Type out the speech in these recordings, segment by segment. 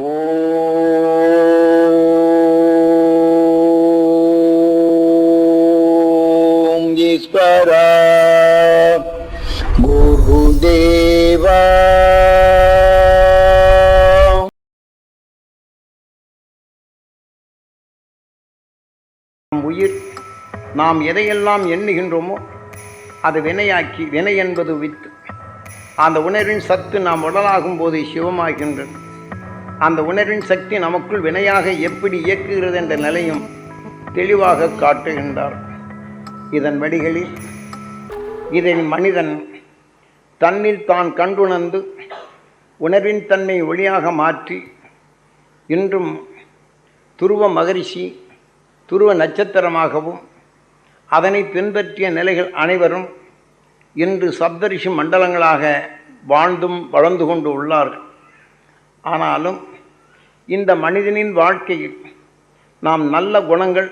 உயிர் நாம் எதையெல்லாம் எண்ணுகின்றோமோ அது வினையாக்கி வினை என்பது வித்து. அந்த உணர்வின் சத்து நாம் உடலாகும் போது சிவமாகின்றது. அந்த உணர்வின் சக்தி நமக்குள் வினையாக எப்படி இயக்குகிறது என்ற நிலையும் தெளிவாக காட்டுகின்றார். இதன் வழிகளில் இதை மனிதன் தன்னில் தான் கண்டுணர்ந்து உணர்வின் தன்மை ஒளியாக மாற்றி இன்றும் துருவ மகரிஷி துருவ நட்சத்திரமாகவும் அதனை பின்பற்றிய நிலைகள் அனைவரும் இன்று சப்தரிஷி மண்டலங்களாக வாழ்ந்தும் வளர்ந்து கொண்டு உள்ளார்கள். ஆனாலும் இந்த மனிதனின் வாழ்க்கையில் நாம் நல்ல குணங்கள்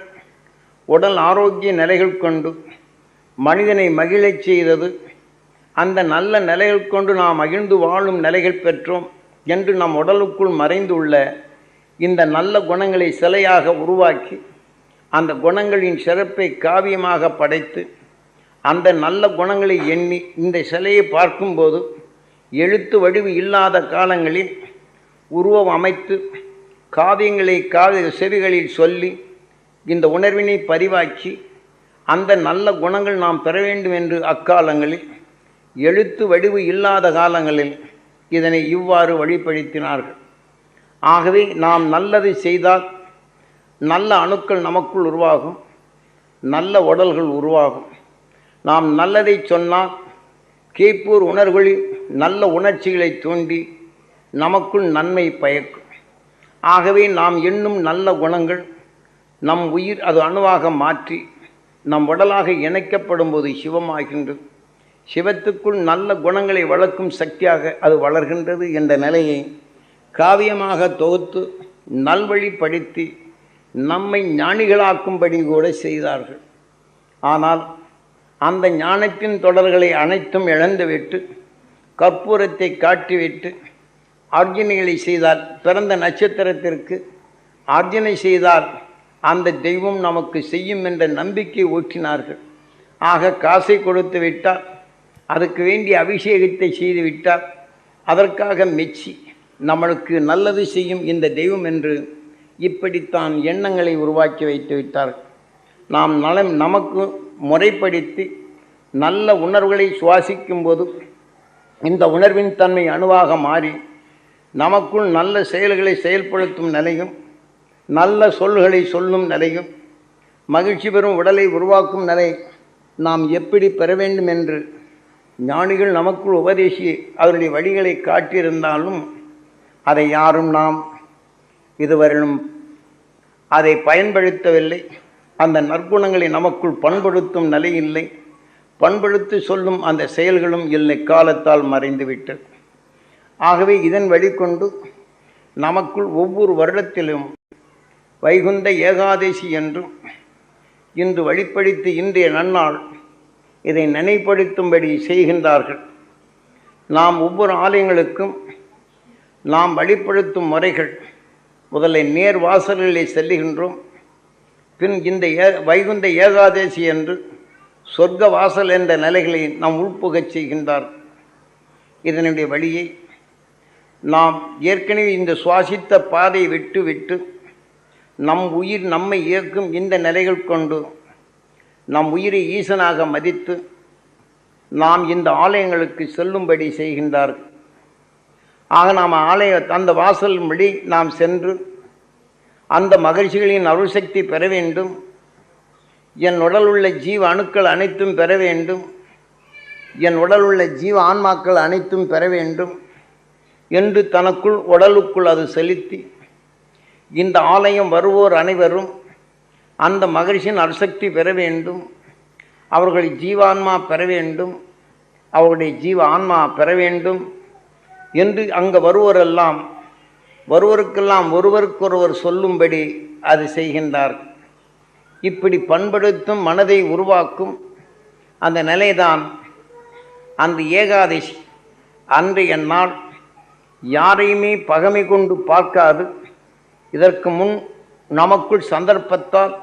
உடல் ஆரோக்கிய நிலைகள் கொண்டு மனிதனை மகிழச் செய்தது அந்த நல்ல நிலைகள் கொண்டு நாம் மகிழ்ந்து வாழும் நிலைகள் பெற்றோம் என்று நம் உடலுக்குள் மறைந்துள்ள இந்த நல்ல குணங்களை சிலையாக உருவாக்கி அந்த குணங்களின் சிறப்பை காவியமாக படைத்து அந்த நல்ல குணங்களை எண்ணி இந்த சிலையை பார்க்கும்போது எழுத்து வடிவு இல்லாத காலங்களில் உருவம் அமைத்து காவியங்களை காவிய செவிகளில் சொல்லி இந்த உணர்வினை பரிவாக்கி அந்த நல்ல குணங்கள் நாம் பெற வேண்டும் என்று அக்காலங்களில் எழுத்து வடிவு இல்லாத காலங்களில் இதனை இவ்வாறு வழிப்படுத்தினார்கள் ஆகவே நாம் நல்லதை செய்தால் நல்ல அணுக்கள் நமக்குள் உருவாகும் நல்ல உடல்கள் உருவாகும். நாம் நல்லதை சொன்னால் கீப்பூர் உணர்வுகளில் நல்ல உணர்ச்சிகளை தூண்டி நமக்குள் நன்மை பயக்கும். ஆகவே நாம் எண்ணும் நல்ல குணங்கள் நம் உயிர் அது அணுவாக மாற்றி நம் உடலாக இணைக்கப்படும் போது சிவமாகின்றது. சிவத்துக்குள் நல்ல குணங்களை வளர்க்கும் சக்தியாக அது வளர்கின்றது என்ற நிலையை காவியமாக தொகுத்து நல்வழிப்படுத்தி நம்மை ஞானிகளாக்கும்படி கூட செய்தார்கள். ஆனால் அந்த ஞானத்தின் தொடர்களை அனைத்தும் இழந்துவிட்டு கற்பூரத்தை காட்டிவிட்டு ஆர்ஜனைகளை செய்தால் பிறந்த நட்சத்திரத்திற்கு ஆர்ஜனை செய்தால் அந்த தெய்வம் நமக்கு செய்யும் என்ற நம்பிக்கை ஊற்றினார்கள் ஆக காசை கொடுத்து விட்டால் அதுக்கு வேண்டிய அபிஷேகத்தை செய்து விட்டால் அதற்காக மெச்சி நம்மளுக்கு நல்லது செய்யும் இந்த தெய்வம் என்று இப்படித்தான் எண்ணங்களை உருவாக்கி வைத்து விட்டார்கள் நாம் நலம் நமக்கு முறைப்படுத்தி நல்ல உணர்வுகளை சுவாசிக்கும் போது இந்த உணர்வின் தன்மை அணுவாக மாறி நமக்குள் நல்ல செயல்களை செயல்படுத்தும் நிலையும் நல்ல சொல்களை சொல்லும் நிலையும் மகிழ்ச்சி பெறும் உடலை உருவாக்கும் நிலை நாம் எப்படி பெற வேண்டும் என்று ஞானிகள் நமக்குள் உபதேசி அவருடைய வழிகளை காட்டியிருந்தாலும் அதை யாரும் நாம் இதுவரையிலும் அதை பயன்படுத்தவில்லை. அந்த நற்குணங்களை நமக்குள் பண்படுத்தும் நிலை இல்லை. பண்படுத்தி சொல்லும் அந்த செயல்களும் இல்லை. காலத்தால் மறைந்துவிட்டது. ஆகவே இதன் வழிகொண்டு நமக்குள் ஒவ்வொரு வருடத்திலும் வைகுந்த ஏகாதசி என்றும் இன்று வழிப்படுத்தி இன்றைய நன்னாள் இதை நினைப்படுத்தும்படி செய்கின்றார்கள். நாம் ஒவ்வொரு ஆலயங்களுக்கும் நாம் வழிப்படுத்தும் முறைகள் முதல்ல நேர் வாசல்களை செல்லுகின்றோம். பின் இந்த ஏ வைகுந்த ஏகாதசி என்று சொர்க்க வாசல் என்ற நிலைகளை நாம் உள்புகச் செய்கின்றார். இதனுடைய வழியை நாம் ஏற்கனவே இந்த சுவாசித்த பாதையை விட்டு விட்டு நம் உயிர் நம்மை இயக்கும் இந்த நிலைகள் கொண்டு நம் உயிரை ஈசனாக மதித்து நாம் இந்த ஆலயங்களுக்கு செல்லும்படி செய்கின்றார்கள் ஆக நாம் ஆலய அந்த வாசல் மொழி நாம் சென்று அந்த மகிழ்ச்சிகளின் அருள்சக்தி பெற வேண்டும். என் உடல் உள்ள ஜீவ அணுக்கள் அனைத்தும் பெற வேண்டும். என் உடல் உள்ள ஜீவ ஆன்மாக்கள் அனைத்தும் பெற வேண்டும். என்று தனக்குள் உடலுக்குள் அது செலுத்தி இந்த ஆலயம் வருவோர் அனைவரும் அந்த மகிழ்ச்சியின் அருசக்தி பெற வேண்டும் அவர்களை ஜீவான்மா பெற வேண்டும் அவருடைய ஜீவ ஆன்மா பெற வேண்டும் என்று அங்கே வருவோரெல்லாம் ஒருவருக்கெல்லாம் ஒருவருக்கொருவர் சொல்லும்படி அது செய்கின்றார். இப்படி பண்படுத்தும் மனதை உருவாக்கும் அந்த நிலைதான் அந்த ஏகாதசி அன்றைய நாள் யாரையுமே பகமை கொண்டு பார்க்காது. இதற்கு முன் நமக்குள் சந்தர்ப்பத்தால்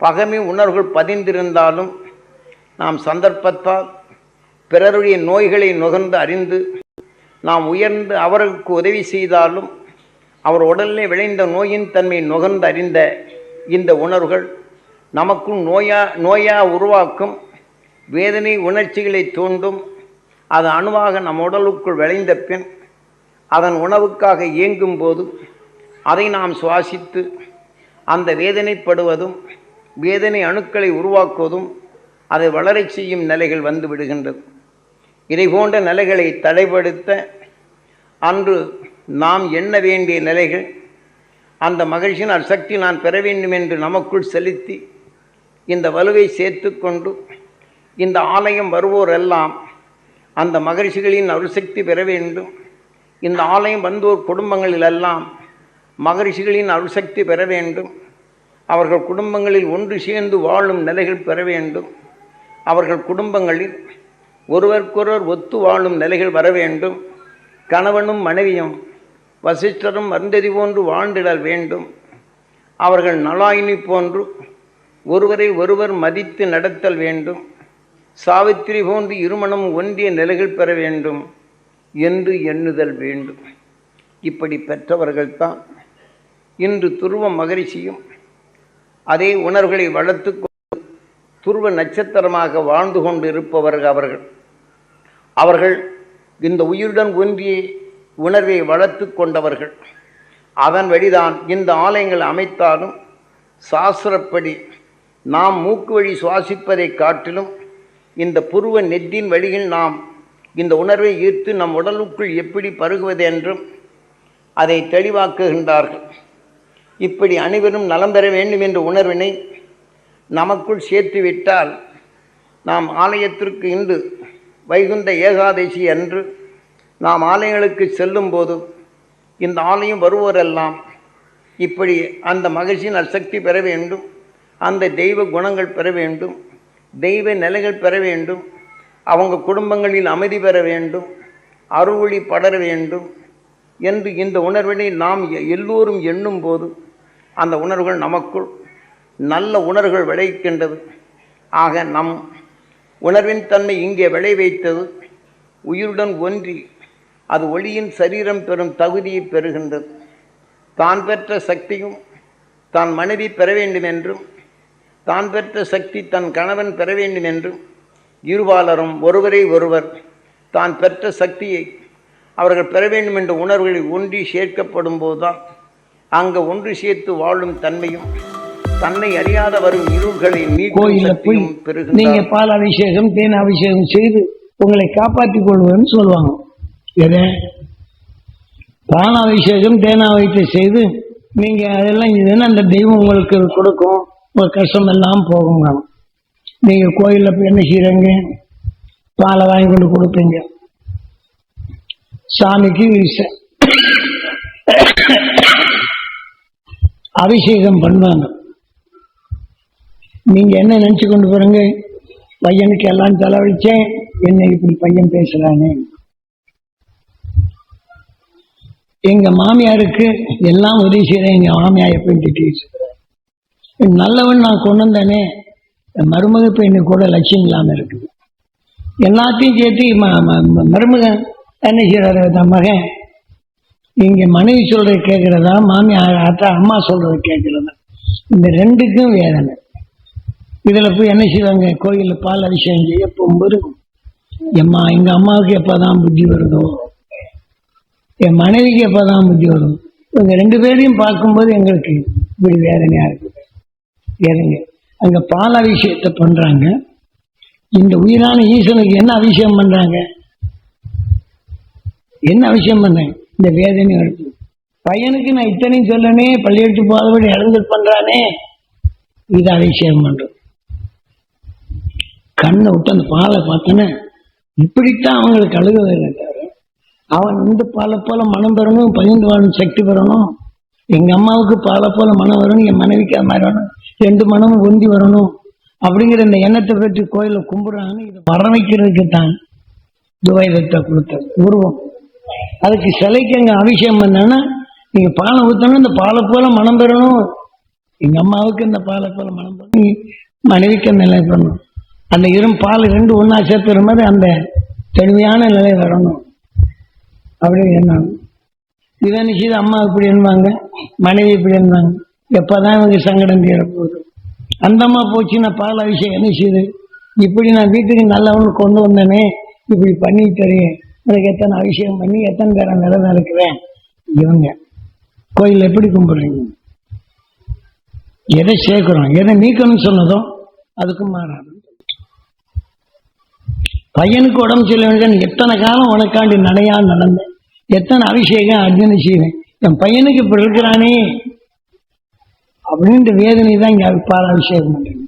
பகமை உணர்வுகள் பதிந்திருந்தாலும் நாம் சந்தர்ப்பத்தால் பிறருடைய நோய்களை நுகர்ந்து அறிந்து நாம் உயர்ந்து அவருக்கு உதவி செய்தாலும் அவர் உடலிலே விளைந்த நோயின் தன்மை நுகர்ந்து அறிந்த இந்த உணர்வுகள் நமக்குள் நோயா நோயா உருவாக்கும் வேதனை உணர்ச்சிகளை தூண்டும் அது அணுவாக நம் உடலுக்குள் விளைந்த பின் அதன் உணவுக்காக இயங்கும் போது அதை நாம் சுவாசித்து அந்த வேதனைப்படுவதும் வேதனை அணுக்களை உருவாக்குவதும் அதை வளரச் செய்யும் நிலைகள் வந்து விடுகின்றது. இதை போன்ற நிலைகளை தடைப்படுத்த அன்று நாம் எண்ண வேண்டிய நிலைகள் அந்த மகிழ்ச்சியின் அசக்தி நான் பெற வேண்டும் என்று நமக்குள் செலுத்தி இந்த வலுவை சேர்த்து கொண்டு இந்த ஆலயம் வருவோரெல்லாம் அந்த மகிழ்ச்சிகளின் அருசக்தி பெற வேண்டும். இந்த ஆலயம் வந்தோர் குடும்பங்களிலெல்லாம் மகரிஷிகளின் அருசக்தி பெற வேண்டும். அவர்கள் குடும்பங்களில் ஒன்று சேர்ந்து வாழும் நிலைகள் பெற வேண்டும். அவர்கள் குடும்பங்களில் ஒருவருக்கொருவர் ஒத்து வாழும் நிலைகள் வர வேண்டும். கணவனும் மனைவியும் வசிஷ்டரும் வந்ததி போன்று வாழ்ந்திடல் வேண்டும். அவர்கள் நலாயினி போன்று ஒருவரை ஒருவர் மதித்து நடத்தல் வேண்டும். சாவித்திரி போன்று இருமணம் ஒன்றிய நிலைகள் பெற வேண்டும். என்று எண்ணுதல் வேண்டும். இப்படி பெற்றவர்கள்தான். இன்று துருவ மகரிஷியும் அதே உணர்வுகளை வளர்த்து கொண்டு துருவ நட்சத்திரமாக வாழ்ந்து கொண்டு இருப்பவர்கள் அவர்கள். அவர்கள் இந்த உயிருடன் ஒன்றிய உணர்வை வளர்த்து கொண்டவர்கள். அதன் வழிதான் இந்த ஆலயங்கள் அமைத்தாலும் சாஸ்திரப்படி நாம் மூக்கு வழி சுவாசிப்பதைக் காட்டிலும் இந்த புருவ நெத்தின் வழியில் நாம் இந்த உணர்வை ஈர்த்து நம் உடலுக்குள் எப்படி பருகுவது என்றும் அதை தெளிவாக்குகின்றார்கள். இப்படி அனைவரும் நலம் பெற வேண்டும் என்ற உணர்வினை நமக்குள் சேர்த்துவிட்டால் நாம் ஆலயத்திற்கு இன்று வைகுந்த ஏகாதசி அன்று நாம் ஆலயங்களுக்கு செல்லும்போது இந்த ஆலயம் வருவோரெல்லாம் இப்படி அந்த மகிழ்ச்சியின் அசக்தி பெற வேண்டும் அந்த தெய்வ குணங்கள் பெற வேண்டும் தெய்வ நிலைகள் பெற வேண்டும் அவங்க குடும்பங்களில் அமைதி பெற வேண்டும் அருளி படர வேண்டும் என்று இந்த உணர்வினை நாம் எ- எல்லோரும் எண்ணும் போது அந்த உணர்வுகள் நமக்குள் நல்ல உணர்வுகள் விளைக்கின்றது. ஆக நம் உணர்வின் தன்மை இங்கே விளை வைத்தது. உயிருடன் ஒன்றி அது ஒளியின் சரீரம் பெறும் தகுதியை பெறுகின்றது. தான் பெற்ற சக்தியும் தான் மனைவி பெற வேண்டும் என்றும் தான் பெற்ற சக்தி தன் கணவன் பெற வேண்டும் என்றும் இருபாலரும் ஒருவரை ஒருவர் தான் பெற்ற சக்தியை அவர்கள் பெற வேண்டும் என்ற உணர்வுகளில் ஒன்றி சேர்க்கப்படும் போதுதான் அங்கே ஒன்று சேர்த்து வாழும் தன்மையும் தன்னை அறியாத வரும் இருள்களை நீக்கும் நீங்க பால் அபிஷேகம் தேன் அபிஷேகம் செய்து உங்களை காப்பாற்றிக் கொள்வேன்னு சொல்லுவாங்க. எதை? பால் அபிஷேகம் தேனாவயத்தை செய்து நீங்க அதெல்லாம் இதுன்னு அந்த தெய்வம் உங்களுக்கு கொடுக்கும்? உங்க கஷ்டம் எல்லாம் போகுங்க நீங்க கோயில்ல போய் என்ன செய்யறீங்க பாலை வாங்கி கொண்டு கொடுப்பீங்க. சாமிக்கு அபிஷேகம் பண்ணுவாங்க. நீங்க என்ன நினைச்சு கொண்டு போறீங்க? பையனுக்கு எல்லாம் செலவழிச்சேன் என்ன இப்படி பையன் பேசுறானே? எங்க மாமியாருக்கு எல்லாம் உதவி செய்யறேன் எங்க மாமியார் எப்பயும் திட்டிட்டு நல்லவன் நான் கொண்டு வந்தேனே. என் மருமக பெண்ணு கூட லட்சியம் இல்லாமல் இருக்குது எல்லாத்தையும் சேர்த்து ம- ம- மருமகன் என்ன செய்கிறாரு தன் மகன்? இங்கே மனைவி சொல்கிறது கேட்குறதா மாமியார் அத்தா அம்மா சொல்கிறது கேட்குறதா இந்த ரெண்டுக்கும் வேதனை. இதில் போய் என்ன செய்வாங்க கோயிலில் பால் அபிஷேகம் செய்ய போகும்போது எம்மா எங்கள் அம்மாவுக்கு எப்பதான் புத்தி வருதோ? என் மனைவிக்கு எப்பதான் புத்தி வரும்? இவங்க ரெண்டு பேரையும் பார்க்கும்போது எங்களுக்கு இப்படி வேதனையாக இருக்குது வேதனை அங்க பால் அபிஷேகத்தை பண்றாங்க. இந்த உயிரான ஈசனுக்கு என்ன அபிஷேகம் பண்றாங்க? என்ன அபிஷேகம் பண்றாங்க? இந்த வேதனை வருது பையனுக்கு நான் இத்தனையும் சொல்லனே பள்ளியெடுத்து போதபடி இழந்து பண்றானே. இது அபிஷேகம் பண்றோம் கண்ணை விட்டு அந்த பாலை பார்த்தோன்னே இப்படித்தான் அவங்களுக்கு அழுகுவதில்லை தவிர அவன் இந்த பாலை போல மனம் பெறணும் பகிர்ந்து வாழும் சக்தி பெறணும். எங்க அம்மாவுக்கு பாலை போல மனம் வரணும் என் மனைவிக்கு அது மாதிரி வரணும் ரெண்டு மனமும் ஒந்தி வரணும் அப்படிங்கிற இந்த எண்ணத்தை பற்றி கோயிலை கும்பிடுறாங்கன்னு இதை வர வைக்கிறதுக்கு தான் துவைதத்தை கொடுத்தது உருவம். அதுக்கு சிலைக்கு அங்க அபிஷேகம் பண்ணான்னா நீங்க பாலை ஊற்றணும் இந்த பாலை போல மனம் பெறணும். எங்க அம்மாவுக்கு இந்த பாலை போல மனம் பெறணும். மனைவிக்கு அந்த நிலை பண்ணணும் அந்த இரும் பால் ரெண்டு ஒன்றா சேர்த்துற மாதிரி அந்த தெளிமையான நிலை வரணும். அப்படின்னு என்ன இதை நிச்சயது அம்மா இப்படி என்னவாங்க மனைவி இப்படி என்னவாங்க எப்பதான் இவங்க சங்கடம் தீரப்போகுது அந்தம்மா போச்சு நான் போச்சுன்னா பால் அபிஷேகம் என்ன செய்யுது இப்படி நான் வீட்டுக்கு நல்லவனு கொண்டு வந்தேனே இப்படி பண்ணி பண்ணிட்டே எனக்கு எத்தனை அபிஷேகம் பண்ணி எத்தனை பேர நிலவில் இருக்கிறேன் இவங்க. கோயில் எப்படி கும்பிடுறீங்க? எதை சேர்க்கிறோம்? எதை நீக்கணும்னு சொன்னதும் அதுக்கும் மாறாது. பையனுக்கு உடம்பு சொல்ல எத்தனை காலம் உனக்காண்டி நடையா நடந்தேன்? எத்தனை அபிஷேகம் அர்ஜுன செய்வேன் என் பையனுக்கு இப்படி இருக்கிறானே. அப்படின்ற வேதனை தான் இங்க பால் அபிஷேகம் பண்றீங்க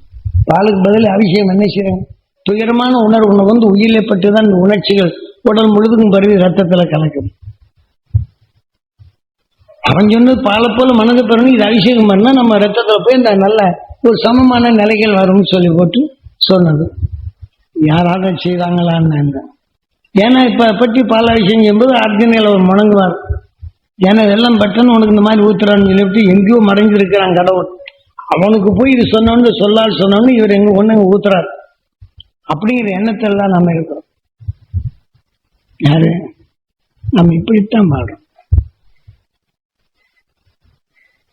பாலுக்கு பதில் அபிஷேகம் என்ன செய்யறேன் துயரமான உணர்வு வந்து உயிரிலே பட்டு தான் இந்த உணர்ச்சிகள் உடல் முழுதுக்கும் பரவி ரத்தத்துல கலக்குது. அவன் சொன்னது பாலை போல மனது பெறணும் இது அபிஷேகம் பண்ணா நம்ம ரத்தத்துல போய் இந்த நல்ல ஒரு சமமான நிலைகள் வரும்னு சொல்லி போட்டு சொன்னது. யாராவது செய்தாங்களான்னு ஏன்னா இப்ப பற்றி பால் அபிஷேகம் என்பது அர்ஜுனையில் ஒரு முணங்குவார் ஏன்னா இதெல்லாம் பட்டன்னு உனக்கு இந்த மாதிரி ஊத்துறான்னு சொல்லிவிட்டு எங்கேயோ மறைஞ்சிருக்கிறான் கடவுள். அவனுக்கு போய் இது சொன்னோன்னு சொல்லால் சொன்னோன்னு இவர் எங்க ஒண்ணு ஊத்துறாரு. அப்படிங்கிற எண்ணத்தில் தான் நம்ம இருக்கிறோம். யாரு? நம்ம இப்படித்தான் பாடுறோம்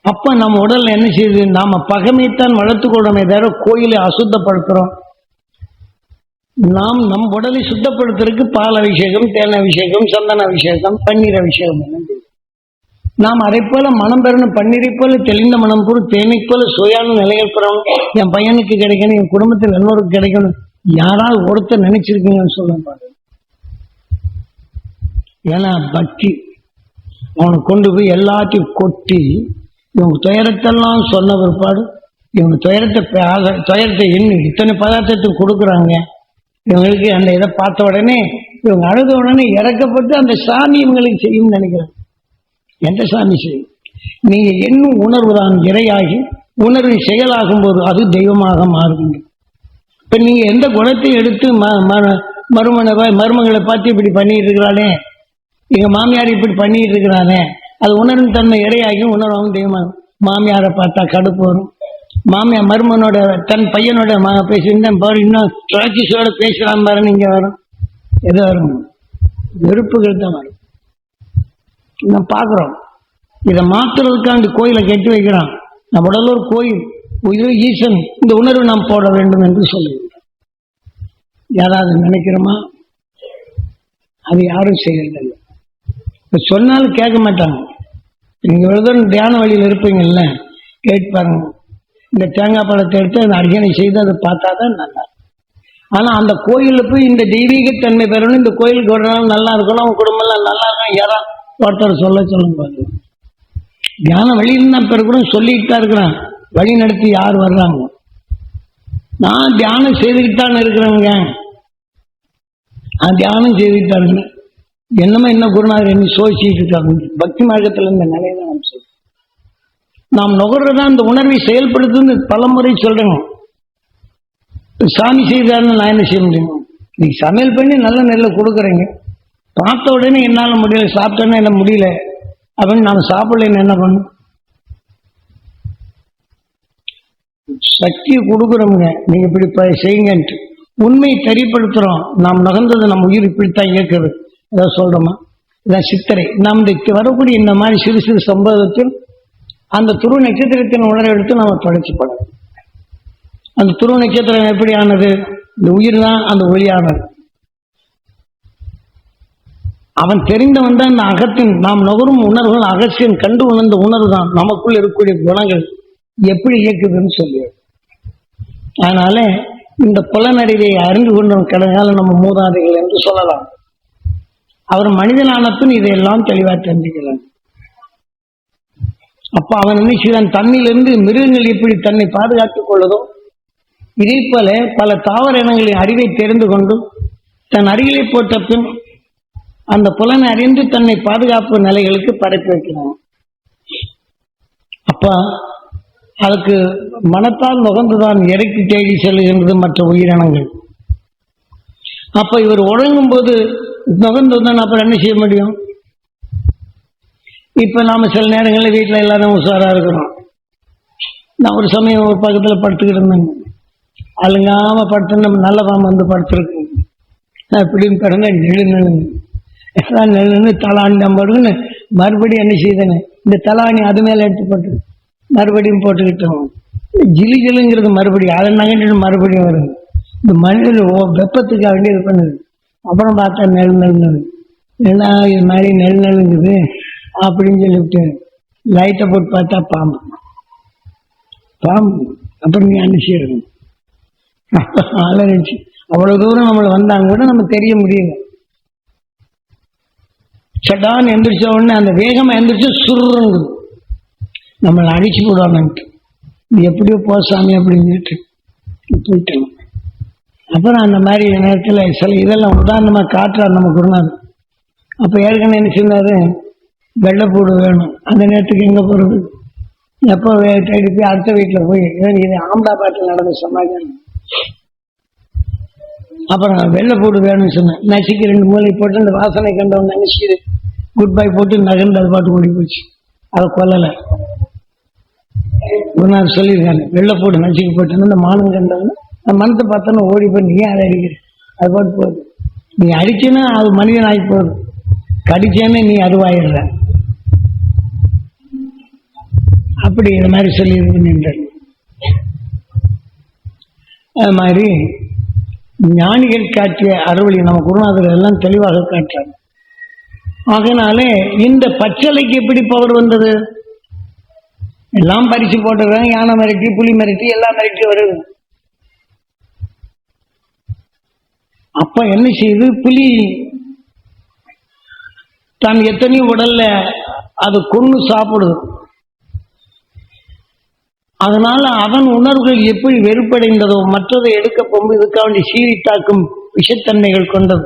அப்ப நம்ம உடல்ல என்ன செய்யுது? நாம பகைமைத்தான் வளர்த்துக்கொள்ளணுமே தவிர கோயிலை அசுத்தப்படுத்துறோம். நாம் நம் உடலை சுத்தப்படுத்துறதுக்கு பால் அபிஷேகம் தேன் அபிஷேகம் சந்தன அபிஷேகம் பன்னீர் அபிஷேகம். நாம் அதை போல மனம் பெறணும் பன்னீரை போல தெளிந்த மனம் பொருள் தேனை போல சுயான நிலைகள் பெறணும் என் பையனுக்கு கிடைக்கணும் என் குடும்பத்தில் எல்லோருக்கும் கிடைக்கணும். யாராவது ஒருத்தர் நினைச்சிருக்கீங்கன்னு சொல்ல பாரு ஏன்னா பக்தி அவனை கொண்டு போய் எல்லாத்தையும் கொட்டி இவங்க துயரத்தெல்லாம் சொன்ன பிற்பாடு இவங்க துயரத்தை துயரத்தை இன்னும் இத்தனை பதார்த்தத்துக்கு கொடுக்குறாங்க. இவங்களுக்கு அந்த இதை பார்த்த உடனே இவங்க அழுத உடனே இறக்கப்பட்டு அந்த சாமி இவங்களுக்கு செய்யும்னு நினைக்கிறாங்க. எந்த சாமி செய்யும் நீங்க என்னும் உணர்வு தான் உணர்வு செயலாகும் போது அது தெய்வமாக மாறுவீங்க இப்ப நீங்க எந்த குணத்தை எடுத்து ம- ம- மருமனை மருமகளை பார்த்து இப்படி பண்ணிட்டு இருக்கிறானே எங்க மாமியார் இப்படி பண்ணிட்டு இருக்கிறானே அது உணரும் தன்மை இறையாகி உணர்வாகவும் தெய்வமாகும். மாமியாரை பார்த்தா கடுப்பு வரும். மாமியார் மருமனோட தன் பையனோட ம- பேசியிருந்தேன் பாரு இன்னும் சுழற்சிசோட பேசலாம் பாரு நீங்கள் வரும். எது வரும்? வெறுப்புகள் தான் வரும். நம்ம பார்க்குறோம். இதை மாத்துறதுக்காண்டி கோயிலை கட்டி வைக்கிறான். நம்ம உடலூர் ஒரு கோயில் உயிர் ஈசன் இந்த உணர்வு நாம் போட வேண்டும் என்று சொல்லுகிறார் யாராவது நினைக்கிறோமா? அது யாரும் செய்யறதில்லை. இப்போ சொன்னாலும் கேட்க மாட்டாங்க. நீங்கள் ஒரு தியான வழியில் இருப்பீங்கல்ல கேட்டு பாருங்க. இந்த தேங்காய் பழத்தை எடுத்து அந்த அர்ச்சனை செய்து அதை பார்த்தா தான் நல்லா இருக்கும். அந்த கோயிலில் போய் இந்த தெய்வீகத்தன்மை பெறணும் இந்த கோயிலுக்கு ஒரு நாள் நல்லா இருக்கணும் அவங்க குடும்பம்லாம் நல்லா இருக்கும் ஏறான் ஒருத்தர் சொல்ல சொல்லும்போது தியான வழின்னா நான் கூட சொல்லிட்டு தான் இருக்கிறேன். வழி நடத்தி யார் வர்றாங்க? நான் தியானம் செய்துக்கிட்டு தான் இருக்கிறேங்க நான் தியானம் செய்துக்கிட்டு தான் இருக்கிறேன். என்னமோ என்ன குருநாதர் என்ன சோதிச்சுட்டு இருக்காங்க பக்தி மார்க்கத்தில் இந்த நிலையில நாம் நாம் நுகர்றதா இந்த உணர்வை செயல்படுத்துன்னு பலமுறை சொல்றோம் சாமி செய்தாருன்னு நான் என்ன செய்ய முடியும்? நீ சமையல் பண்ணி நல்ல நெல்லை கொடுக்குறீங்க. பார்த்த உடனே என்னால் முடியல சாப்பிட்டேன்னா என்ன முடியல. அப்படின்னு நான் சாப்பிடலன்னு என்ன பண்ணும்? சக்தியை கொடுக்குறோம்ங்க. நீங்க இப்படி ப- செய்யுங்கன்ட்டு. உண்மையை தெரியப்படுத்துறோம். நாம் நகர்ந்தது நம்ம உயிர் இப்படித்தான் இயக்குது. ஏதாவது சொல்றோமா? இதான் சித்திரை. நாம் இந்த வரக்கூடிய இந்த மாதிரி சிறு சிறு சம்பவத்தில் அந்த துரு நட்சத்திரத்தின் உணர எடுத்து நாம் தொடர்ச்சி அந்த துரு நட்சத்திரம் எப்படி ஆனது இந்த உயிர் தான் அந்த ஒளியானது. அவன் தெரிந்தவன் தான் இந்த அகத்தின் நாம் நுகரும் உணர்வுகள் அகத்தின் கண்டு உணர்ந்த உணர்வு தான் நமக்குள் இருக்கக்கூடிய குணங்கள் எப்படி இயக்குதுன்னு சொல்லி அதனால இந்த புலனறிவை அறிந்து கொண்டவன் கடனால நம்ம மூதாதைகள் என்று சொல்லலாம். அவர் மனிதனான பின் இதையெல்லாம் தெளிவா தெரிஞ்சுக்கிறான் அப்ப அவன் என்ன செய்தான்? தன்னிலிருந்து மிருகங்கள் எப்படி தன்னை பாதுகாத்துக் கொள்ளுதோ இதே போல பல தாவர இனங்களின் அறிவை தெரிந்து கொண்டு தன் அருகிலே போட்ட பின் அந்த புலனை அறிந்து தன்னை பாதுகாப்பு நிலைகளுக்கு பரப்பி வைக்கிறான். அப்ப அதுக்கு மனத்தால் நுகர்ந்துதான் இறைக்கு தேடி செல்கின்றது மற்ற உயிரினங்கள். அப்ப இவர் உறங்கும் போது நுகர்ந்துதான் அப்புறம் என்ன செய்ய முடியும்? இப்ப நாம சில நேரங்களில் வீட்டில் எல்லாரும் உஷாரா இருக்கிறோம். நான் ஒரு சமயம் ஒரு பக்கத்தில் படுத்துக்கிட்டு இருந்தேங்க அழுங்காம படுத்து நம்ம நல்ல பாம்பு வந்து படுத்துருக்கு. நான் இப்படின்னு பிறந்த நெழு நெழுங்க எல்லாம் நின்று தலாணி நம்பருன்னு மறுபடியும் என்ன செய்தேங்க இந்த தலாணி அது மேலே எடுத்து போட்டு மறுபடியும் போட்டுக்கிட்டோம். ஜிலி ஜிலுங்கிறது மறுபடியும் அதை நகண்டு மறுபடியும் வருது. இந்த மனிதர் ஓ- வெப்பத்துக்காக வேண்டி இது பண்ணுது. அப்புறம் பார்த்தா நெல் நெல்னது. என்ன இது மாதிரி நெல் நெல்லுங்குது அப்படின்னு சொல்லிவிட்டு லைட்டை போட்டு பார்த்தா பாம்பு. பாம்பு. அப்புறம் நீ அனுப்பிச்சிருக்கணும் அலறிச்சு அவ்வளவு தூரம் நம்மளை வந்தாங்க கூட நம்ம தெரிய முடியல. சடான்னு எந்திரிச்ச உடனே அந்த வேகமா எந்திரிச்சு சுருங்குது. நம்மளை அடிச்சு போடுவாங்கன்ட்டு. நீ எப்படியோ போ சாமி அப்படின்னு சொல்லிட்டு போயிட்டோம் அப்புறம் அந்த மாதிரி நேரத்தில் சில இதெல்லாம் உதாரணமா காட்டுறார் நம்ம குருநாதர். அப்ப ஏற்கனவே என்ன சொன்னாரு? வெள்ளைப்பூடு வேணும். அந்த நேரத்துக்கு எங்க போறது? எப்போ தேடி போய் அடுத்த வீட்டில் போய் இது ஆம்டாபாட்டில் நடந்த சமாச்சாரம் அப்புறம் வெள்ளைப்பூடு வேணும்னு சொன்னேன். நசுக்கி ரெண்டு மூளை போட்டு அந்த வாசனை கண்டவன் நினைச்சு குட் பை போட்டு நகர்ந்து அது பாட்டு ஓடி போச்சு. அதை கொல்லலை. ஒரு நாள் சொல்லியிருக்காங்க வெள்ளைப்பூடு நசுக்கி போட்டு அந்த மானம் கண்டவன் அந்த மனத்தை பார்த்தோன்னா ஓடி போய் நீ ஏன் அதை அடிக்கிற? அது பாட்டு போகுது. நீ அடிச்சேன்னா அது மனிதன் ஆகி போகுது. கடிச்சேன்னு நீ அதுவாயிடுற அப்படி இந்த மாதிரி சொல்லி இது பண்ணின்றார் அது மாதிரி ஞானிகள் காட்டிய அறுவழி நம்ம குருநாதர் எல்லாம் தெளிவாக காட்டுறாங்க. ஆகினாலே இந்த பச்சலைக்கு எப்படி பவர் வந்தது? எல்லாம் பறிச்சு போட்டுறாங்க யானை மிரட்டி புலி மிரட்டி எல்லாம் மிரட்டி வருது. அப்ப என்ன செய்யுது புலி தான் எத்தனையோ உடல்ல அது கொன்று சாப்பிடுது. அதனால அவன் உணர்வுகள் எப்படி வெறுப்படைந்ததோ மற்றதை எடுக்க போகும்போது இதுக்காக வேண்டிய சீறி தாக்கும் விஷத்தன்மைகள் கொண்டது.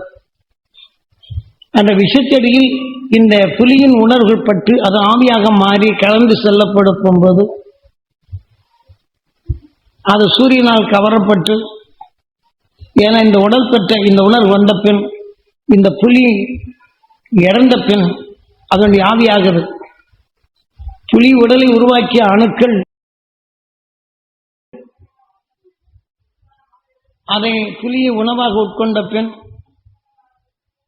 அந்த விஷத்தடியில் இந்த புலியின் உணர்வுகள் பட்டு அது ஆவியாக மாறி கலந்து செல்லப்பட போகும்போது அது சூரியனால் கவரப்பட்டு ஏன்னா இந்த உடல் பெற்ற இந்த உணர்வு வந்த பின் இந்த புலி இறந்த பின் அதனுடைய ஆவியாகுது புலி உடலை உருவாக்கிய அணுக்கள் அதை புலியை உணவாக உட்கொண்ட பின்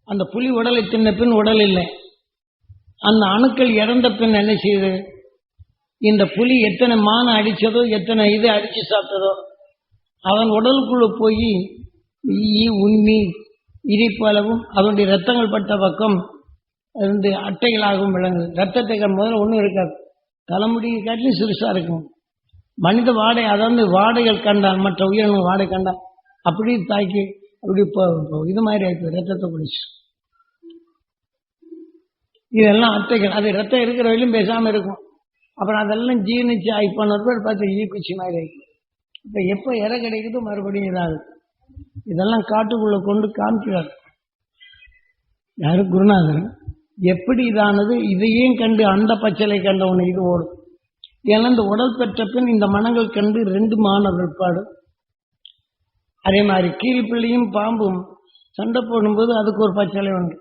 அந்த புலி உடலை தின்ன பின் உடல் இல்லை. அந்த அணுக்கள் இறந்த பின் என்ன செய்யுது இந்த புலி எத்தனை மானை அடித்ததோ எத்தனை இது அடித்து சாப்பிட்டதோ அவன் உடலுக்குள்ளே போய் ஈ உண்மி இடிப்பு அளவும் அதனுடைய ரத்தங்கள் பட்ட பக்கம் இருந்து அட்டைகளாகவும் விளங்குது. ரத்தத்தை முதல்ல ஒன்றும் இருக்காது. தலைமுடியை காட்டிலும் சிறுசாக இருக்கும். மனித வாடை அதாவது வாடைகள் கண்டால் மற்ற உயிரினங்கள் வாடை கண்டான் அப்படி தாக்கி அப்படி இப்போ இது மாதிரி ஆயிடுச்சு ரத்தத்தை குடிச்சு. இதெல்லாம் அத்தைகள். அது ரத்தம் இருக்கிற வரையிலும் பேசாம இருக்கும். அப்புறம் அதெல்லாம் ஜீர்ணிச்சு ஆகி போன பேர் பார்த்து ஈக்குச்சி மாதிரி ஆயிடுச்சு இப்போ எப்போ இறை கிடைக்குதோ மறுபடியும் இதாகுது. இதெல்லாம் காட்டுக்குள்ள கொண்டு காமிக்கிறார். யாரு? குருநாதன் எப்படி இதானது? இதையும் கண்டு அந்த பச்சலை கண்ட ஒன்று இது ஓடும். ஏன்னா இந்த உடல் பெற்ற பின் இந்த மனங்கள் கண்டு ரெண்டு மான பாடும் அதே மாதிரி கீரிப்பிள்ளையும் பாம்பும் சண்டை போடும்போது அதுக்கு ஒரு பச்சலை உண்டு.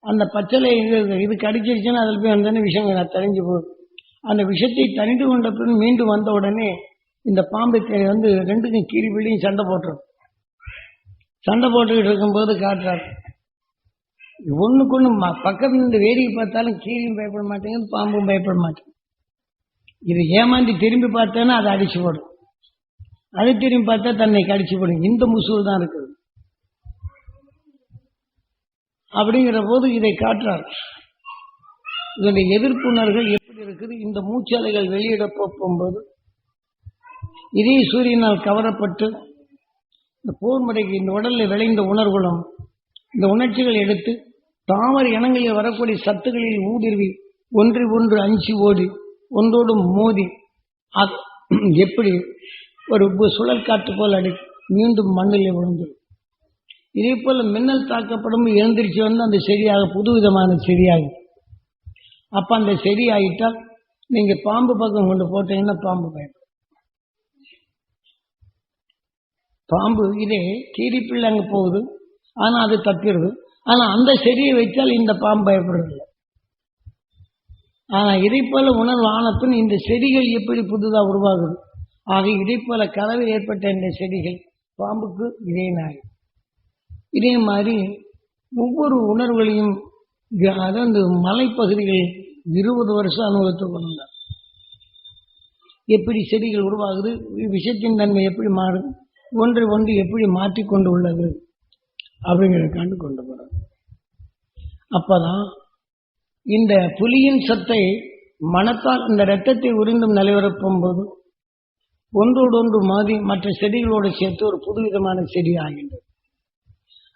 அந்த பச்சலை இது இது கடிச்சிருச்சுன்னா அதில் போய் வந்தோடனே விஷம் தெரிஞ்சு போகுது. அந்த விஷத்தை தணிந்து கொண்ட பின் மீண்டும் வந்த உடனே இந்த பாம்பு வந்து ரெண்டுக்கும் கீரிப்பிள்ளையும் சண்டை போட்டுரும். சண்டை போட்டுக்கிட்டு இருக்கும்போது காட்டுறாரு. ஒண்ணுக்கு ஒண்ணு ம- பக்கத்துல இருந்து வேடிக்கை பார்த்தாலும் கீரியும் பயப்பட மாட்டேங்குது பாம்பும் பயப்பட மாட்டேங்குது. இது ஏமாந்து திரும்பி பார்த்தேன்னா அதை அடிச்சு போடும். அது திரும்பி பார்த்தா தன்னை கடிச்சு போடும் இந்த முசூல் தான் இருக்குது. அப்படிங்கிற போது இதை காட்டுறார். இதனுடைய எதிர்ப்புணர்கள் எப்படி இருக்குது? இந்த மூச்சாலைகள் வெளியிட போகும்போது இதே சூரியனால் கவரப்பட்டு இந்த போர் முறைக்கு இந்த உடலில் விளைந்த உணர்வுகளும் இந்த உணர்ச்சிகள் எடுத்து தாமரை இனங்களில் வரக்கூடிய சத்துக்களில் ஊடுருவி ஒன்று ஒன்று அஞ்சு ஓடி ஒன்றோடும் மோதி அது எப்படி ஒரு சுழல் காற்று போல் அடி மீண்டும் மண்ணில் விழுந்துடும் இதே போல் மின்னல் தாக்கப்படும் எழுந்திரிச்சு வந்து அந்த செடியாக புதுவிதமான செடியாகும் அப்போ அந்த செடி ஆகிட்டால் நீங்கள் பாம்பு பக்கம் கொண்டு போட்டீங்கன்னா பாம்பு பயப்படும் பாம்பு இதே கீரிப்பிள்ளை அங்கே போகுது. ஆனால் அது தப்பிடுது. ஆனால் அந்த செடியை வைத்தால் இந்த பாம்பு பயப்படுறதில்லை. ஆனால் இதை போல உணர்வு ஆனப்பின் இந்த செடிகள் எப்படி புதுதாக உருவாகுது? ஆக இதை போல கலவை ஏற்பட்ட இந்த செடிகள் பாம்புக்கு இதே நாய் இதே மாதிரி ஒவ்வொரு உணர்வுகளையும் அதாவது இந்த மலைப்பகுதிகள் இருபது வருஷம் அனுபவத்தை கொண்டார் எப்படி செடிகள் உருவாகுது விஷத்தின் தன்மை எப்படி மாறுது ஒன்றை ஒன்று எப்படி மாற்றிக்கொண்டு உள்ளது அப்படிங்கிறத கண்டு கொண்டு போறார் அப்பதான் இந்த புலியின் சத்தை மனத்தால் இந்த இரத்தத்தை உறிந்தும் நிலைவரப்பும் போது ஒன்றோடு ஒன்று மாறி மற்ற செடிகளோடு சேர்த்து ஒரு புதுவிதமான செடி ஆகின்றது.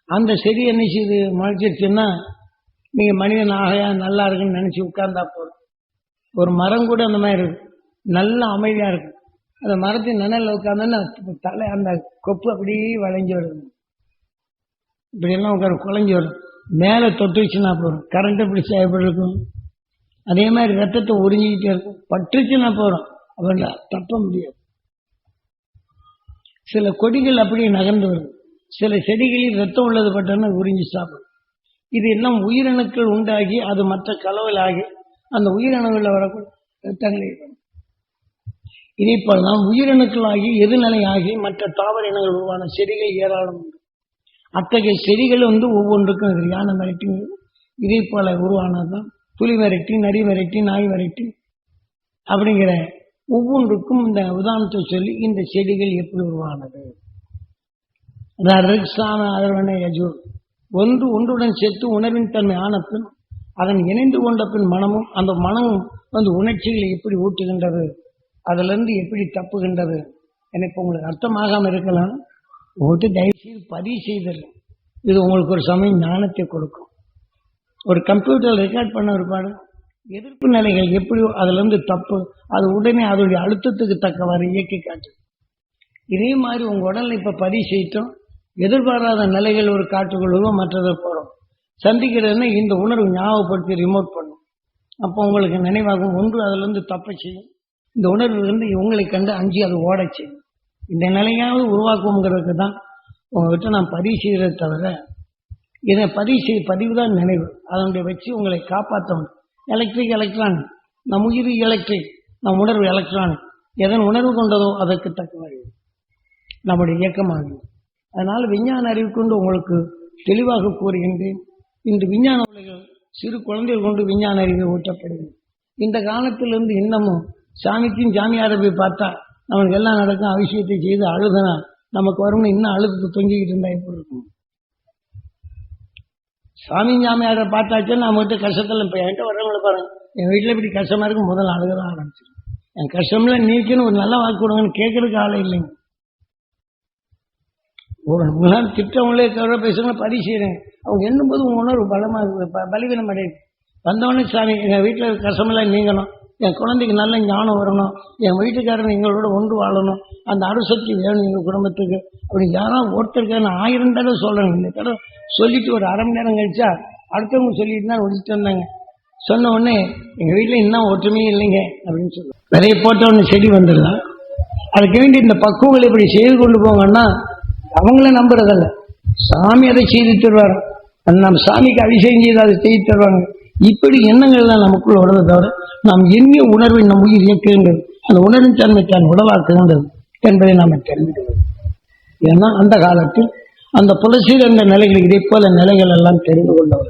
அந்த செடி என்ன செய்து? முளைச்சிருச்சுன்னா நீங்க மனிதன் ஆகையா நல்லா இருக்குன்னு நினைச்சு உட்கார்ந்தா போதும். ஒரு மரம் கூட அந்த மாதிரி இருக்கு. நல்லா அமைதியா இருக்கும் அந்த மரத்தின் நிழல்ல உட்காந்தோன்னா தலை அந்த கொப்பு அப்படியே வளைஞ்சு வருது. இப்படி எல்லாம் உட்கார குழஞ்சி வரும் மேலே தொட்டுச்சுன்னா போதும். கரண்ட்டை பிடிச்சா எப்படி இருக்கும். அதே மாதிரி ரத்தத்தை உறிஞ்சிக்கிட்டே இருக்கும். பட்டுச்சுன்னா போதும். அப்படின்னா தப்ப முடியாது. சில கொடிகள் அப்படியே நகர்ந்து வரும் சில செடிகளில் ரத்தம் உள்ளது பட்டன உறிஞ்சி சாப்பிடும். இது எல்லாம் உயிரணுக்கள் உண்டாகி அது மற்ற கலவலாகி அந்த உயிரணுகளில் வரக்கூடிய ரத்தங்களை இதேபோல் தான் போலதான் உயிரணுக்களாகி எதிர்நிலையாகி மற்ற தாவர இனங்கள் உருவான செடிகள் ஏராளம் உண்டு. அத்தகைய செடிகள் வந்து ஒவ்வொன்றுக்கும் இது யானை வரைட்டி. இதே போல உருவானதுதான். புலி வெரைட்டி நரி வெரைட்டி நாய் வெரைட்டி அப்படிங்கிற ஒவ்வொன்றுக்கும் இந்த உதாரணத்தை சொல்லி இந்த செடிகள் எப்படி உருவானது. ரிக்ஸான அதர்வன யஜூர் ஒன்று ஒன்றுடன் சேர்த்து உணர்வின் தன்மை ஆன பின் அதன் இணைந்து கொண்ட பின் மனமும் அந்த மனமும் வந்து உணர்ச்சிகளை எப்படி ஊட்டுகின்றது அதிலிருந்து எப்படி தப்புகின்றது எனக்கு உங்களுக்கு அர்த்தமாகாம இருக்கலாம். உங்கள்கிட்ட தயவுசெய்து பதிவு செய்தல். இது உங்களுக்கு ஒரு சமயம் ஞானத்தை கொடுக்கும். ஒரு கம்ப்யூட்டர் ரெக்கார்ட் பண்ண ஒரு பாடம் எதிர்ப்பு நிலைகள் எப்படி அதுலேருந்து தப்பு அது உடனே அதோடைய அழுத்தத்துக்கு தக்கவாறு இயக்கி காட்டு. இதே மாதிரி உங்க உடல்ல இப்ப பதிவு செய்யிட்டோம் எதிர்பாராத நிலைகள் ஒரு காட்டுக்குள்ளவோ மற்றதை போறோம். சந்திக்கிறதுனா இந்த உணர்வு ஞாபகப்படுத்தி ரிமோட் பண்ணும். அப்போ உங்களுக்கு நினைவாகும் ஒன்று அதுலேருந்து தப்ப செய்யும். இந்த உணர்வு இருந்து உங்களை கண்டு அஞ்சு அது ஓட செய்யும். இந்த நிலையாவது உருவாக்குங்கிறதுக்கு தான் உங்ககிட்ட நான் பதிவு செய்கிறத தவிர இதை பதிவு செய் பதிவு தான் நினைவு. அதனுடைய வச்சு உங்களை காப்பாற்றணும் எலக்ட்ரிக் எலக்ட்ரான் நம் உயிர் எலக்ட்ரிக் நம் உணர்வு எலக்ட்ரான் எதன் உணர்வு கொண்டதோ அதற்கு தக்கவாய் நம்முடைய இயக்கமாகும் அதனால் விஞ்ஞான அறிவு கொண்டு உங்களுக்கு தெளிவாக கூறுகின்றேன். இந்த விஞ்ஞான உலகில் சிறு குழந்தைகள் கொண்டு விஞ்ஞான அறிவை ஊட்டப்படுகிறது. இந்த காலத்திலிருந்து இன்னமும் சாமிக்கும் சாமியாரை போய் பார்த்தா நமக்கு எல்லாம் நடக்கும் அவசியத்தை செய்து அழுதுனா நமக்கு வரும்னு இன்னும் அழுது தொங்கிக்கிட்டு இருந்தா எப்படி இருக்கும்? சாமி சாமியாரை பார்த்தாச்சும் நான் கிட்ட கஷ்டத்தில் இப்போ என்கிட்ட வரவங்களை பாருங்க. என் வீட்டில் இப்படி கஷ்டமா இருக்கும் முதல்ல அழுகதான் ஆரம்பிச்சிடும் என் கஷ்டம்ல நீக்குன்னு ஒரு நல்ல வாக்கு கொடுங்கன்னு கேட்கறதுக்கு ஆளே இல்லைங்க. ஒரு முன்னாள் திட்டவங்களே தவிர பேசுங்க பதிவு செய்கிறேன் அவங்க எண்ணும்போது உங்க உணர்வு பலமாக ப- பலவீனம் அடையுது வந்தவொடனே சாமி எங்கள் வீட்டில் கஷ்டமெல்லாம் நீங்கணும். என் குழந்தைக்கு நல்ல ஞானம் வரணும். என் வீட்டுக்காரன் எங்களோட ஒன்று வாழணும். அந்த அருசக்தி வேணும் எங்கள் குடும்பத்துக்கு. அப்படி யாரும் ஒருத்தருக்கு நான் ஆயிரம் தடவை சொல்கிறேன் இந்த தடவை சொல்லிட்டு ஒரு அரை மணி நேரம் கழிச்சா அடுத்தவங்க சொல்லிட்டு தான் ஒழிச்சுட்டு வந்தாங்க. சொன்ன உடனே எங்கள் வீட்டில் இன்னும் ஒற்றுமையே இல்லைங்க அப்படின்னு சொல்லுவேன் விதைய போட்ட உடனே செடி வந்துடலாம் அதுக்கு வேண்டி இந்த பக்குவங்களை இப்படி செய்து கொண்டு போங்கன்னா அவங்கள நம்புறதில்ல. சாமி அதை செய்து தருவார் நம்ம சாமிக்கு அபிஷேகம் செய்து அதை செய்து தருவாங்க. இப்படி எண்ணங்கள் தான் நமக்குள்ள வருவதை தவிர நாம் எண்ணிய உணர்வை நம் உயிர் இயக்குகின்றது. அந்த உணர்வின் தன்மை தான் உடலாக்குகின்றது என்பதை நாம் தெரிஞ்சுக்கிறோம் ஏன்னா அந்த காலத்தில் அந்த புலசீர் என்ற நிலைகள் இதை போல நிலைகள் எல்லாம் தெரிந்து கொண்டவர்